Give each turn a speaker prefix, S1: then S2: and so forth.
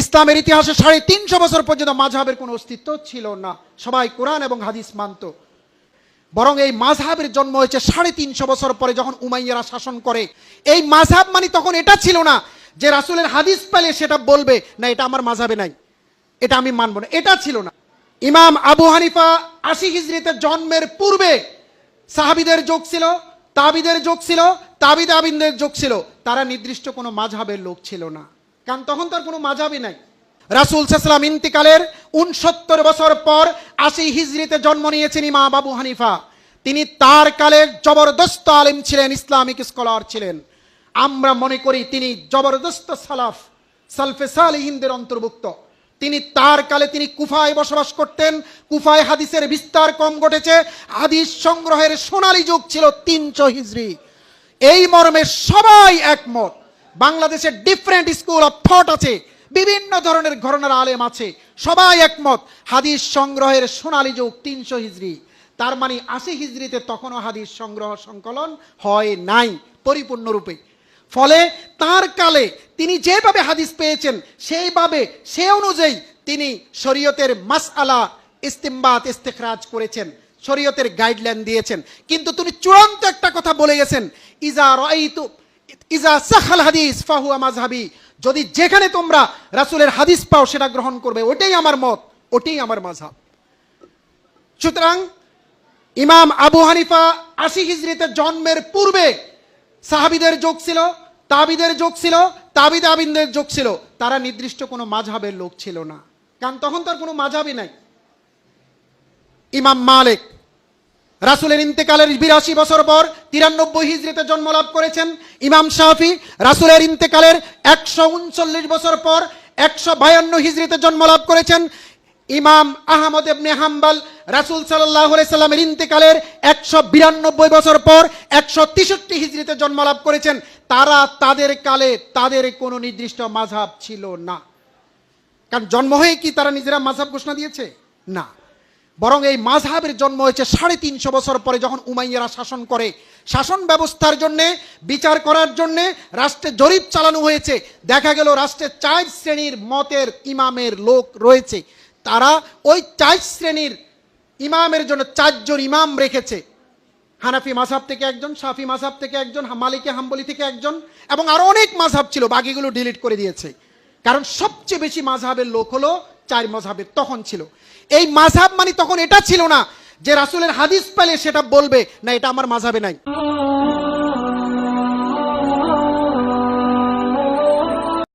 S1: ইসলামের ইতিহাসে সাড়ে তিনশো বছর পর্যন্ত মাঝহাবের কোনো অস্তিত্ব ছিল না। সবাই কোরআন এবং হাদিস মানত। বরং এই মাঝহাবের জন্ম হয়েছে সাড়ে তিনশো বছর পরে যখন উমাইয়ারা শাসন করে। এই মাঝহাব মানে তখন এটা ছিল না যে রাসূলের হাদিস পেলে সেটা বলবে, না, এটা আমার মাঝহাবে নাই। এটা আমি মানব না। এটা ছিল না। ইমাম আবু হানিফা আশি হিজরিতে জন্মের পূর্বে সাহাবিদের যোগ ছিল, তাবিদের যোগ ছিল, তাবিদ আবিনদের যোগ ছিল। তারা নির্দিষ্ট কোনো মাঝহাবের লোক ছিল না। কারণ তখন তার কোনো মাঝহাবই নাই। রাসুল সাল্লাম ইন্তিকালের উনসত্তর বছর পর আশি হিজরিতে জন্ম নিয়েছেন ইমাম বাবু হানিফা। তিনি তার কালের জবরদস্ত আলিম ছিলেন, ইসলামিক স্কলার ছিলেন। আমরা মনে করি তিনি জবরদস্ত সালাফ, সালফে সালিহিনদের অন্তর্ভুক্ত। তিনি তার কালে তিনি কুফায় বসবাস করতেন, কুফায় হাদিসের বিস্তার কম ঘটেছে, হাদিস সংগ্রহের সোনালী যুগ ছিল তিনশো হিজরি। এই মর্মে সবাই একমত। বাংলাদেশের ডিফারেন্ট স্কুল অফ থট আছে, বিভিন্ন ধরনের ঘরনার আলেম আছে, সবাই একমত, হাদিস সংগ্রহের সোনালী যুগ তিনশো হিজরি তার মানে আশি হিজরিতে তখনও হাদিস সংগ্রহ সংকলন হয় নাই, পরিপূর্ণরূপে। ফলে তার কালে তিনি যেভাবে হাদিস পেয়েছেন, সেইভাবে সে অনুযায়ী তিনি শরীয়তের মাস আলা ইস্তিমবাত, ইস্তেখরাজ করেছেন, শরীয়তের গাইডলাইন দিয়েছেন। কিন্তু তিনি চূড়ান্ত একটা কথা বলে গেছেন, ইজা রাইতু ইজা সাখাল হাদিস ফাহুয়া মাজহাবি যদি যেখানে তোমরা রাসূলের হাদিস পাও, সেটা গ্রহণ করবে। ওটাই আমার মত, ওটাই আমার মাযহাব। সুতরাং ইমাম আবু হানিফা আশি হিজরিতে জন্মের পূর্বে সাহাবিদের যোগ ছিল, তাবিদের যোগ ছিল, তাবিদ আবিনদের যোগ ছিল। তারা নির্দিষ্ট কোনো মাঝহাবের লোক ছিল না। কারণ তখন তার কোনো মাঝহাবই নাই। ইমাম মালিক রাসুলের ইন্তেকালের বিরাশি বছর পর তিরানব্বই হিজরিতে জন্মলাভ করেছেন ইমাম শাফি। রাসুলের ইন্তেকালের একশো উনচল্লিশ বছর পর একশো বায়ান্ন হিজরিতে জন্মলাভ করেছেন ইমাম আহমদ এবনে হাম্বাল। রাসুল সাল্লাহ সাল্লামের ইন্তেকালের একশো বিরানব্বই বছর পর একশো তেষট্টি হিজরিতে জন্মলাভ করেছেন। তারা তাদের কালে তাদের কোনো নির্দিষ্ট মাঝহাব ছিল না। কারণ জন্ম হয়ে কি তারা নিজেরা মাঝহাব ঘোষণা দিয়েছে? না। বরং এই মাঝহাবের জন্ম হয়েছে সাড়ে তিনশো বছর পরে যখন উমাইয়ারা শাসন করে। শাসন ব্যবস্থার জন্যে, বিচার করার জন্যে রাষ্ট্রে জরিপ চালানো হয়েছে। দেখা গেল রাষ্ট্রে চার শ্রেণির মতের ইমামের লোক রয়েছে। তারা ওই চার শ্রেণির ইমামের জন্য চারজন ইমাম রেখেছে। হানাফি মাসাব থেকে একজন শাফি মাসাব থেকে একজন, মালিকে, হাম্বলি থেকে একজন এবং আরও অনেক মাঝহাব ছিল, বাকিগুলো ডিলিট করে দিয়েছে। কারণ সবচেয়ে বেশি মাঝহাবের লোক হলো চার মজাবের তখন ছিল। এই মাঝাব মানে তখন এটা ছিল না যে রাসুলের হাদিস পেলে সেটা বলবে, না, এটা আমার মাঝাবে নাই।